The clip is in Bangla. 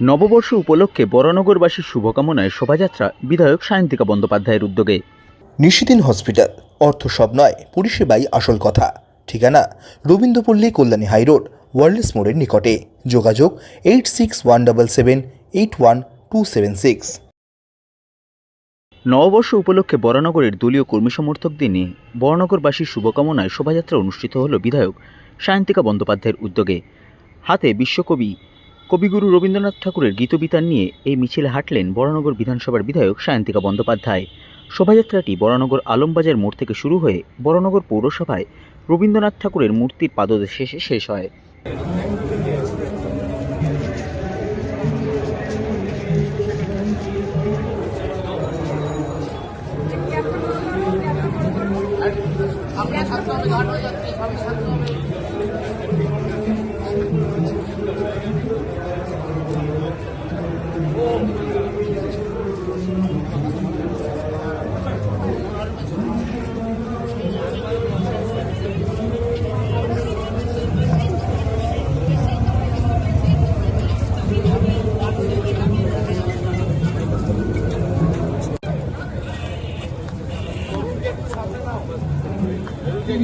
নববর্ষ উপলক্ষে বরানগরবাসীর শুভকামনায় শোভাযাত্রা বিধায়ক সায়ন্তিকা বন্দ্যোপাধ্যায়ের উদ্যোগে। নিশিদিন হসপিটাল অর্থ সব নয় পরিষেবাই আসল কথা। ঠিকানা রবীন্দ্রপল্লী কল্যাণী হাইরোড ওয়ার্ল্ডস মোড়ের নিকটে। যোগাযোগ eight six one double seven eight one two seven six. নববর্ষ উপলক্ষে বরানগরের দলীয় কর্মী সমর্থক দিনে বরানগরবাসীর শুভকামনায় শোভাযাত্রা অনুষ্ঠিত হল বিধায়ক সায়ন্তিকা বন্দ্যোপাধ্যায়ের উদ্যোগে। হাতে বিশ্বকবি কবিগুরু রবীন্দ্রনাথ ঠাকুরের গীতবিতান নিয়ে এই মিছিলে হাঁটলেন বরানগর বিধানসভার বিধায়ক সায়ন্তিকা বন্দ্যোপাধ্যায়। শোভাযাত্রাটি বরানগর আলমবাজার মোড় থেকে শুরু হয়ে বরানগর পৌরসভায় রবীন্দ্রনাথ ঠাকুরের মূর্তির পাদদেশে শেষে শেষ হয়।